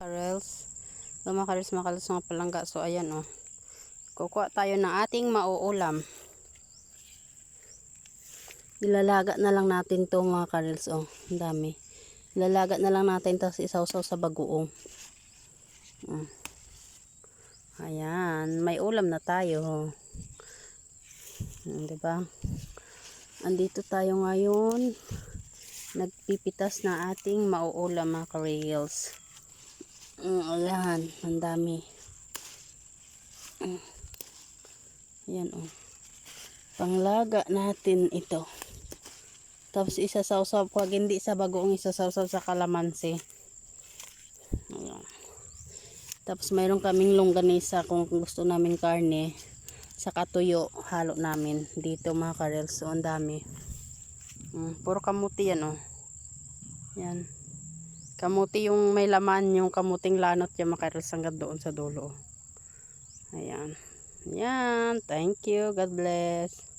Karels. So, mga karels, mga palangga. So, ayan, oh. Kukuha tayo ng ating mauulam. Ilalaga na lang natin to mga karels, oh. Ang dami. Ilalaga na lang natin tapos isawsaw sa bagoong. Oh. Ayan, may ulam na tayo. Ayan, diba? Andito tayo ngayon. Nagpipitas na ating mauulam mga karels. Mm, ayan, ang dami. Mm. Ayan oh. Panglaga natin ito. Tapos isasawsaw pag hindi sa bagoong isasawsaw sa kalamansi. Ayan. Tapos mayroon kaming longganisa kung gusto namin karne. Sa katuyo, halo namin. Dito mga karels. So, ang dami. Mm, puro kamuti yan oh. Yan. Kamuti yung may laman, yung kamuting lanot yung makarels hanggang doon sa dulo. Ayan. Yan. Thank you. God bless.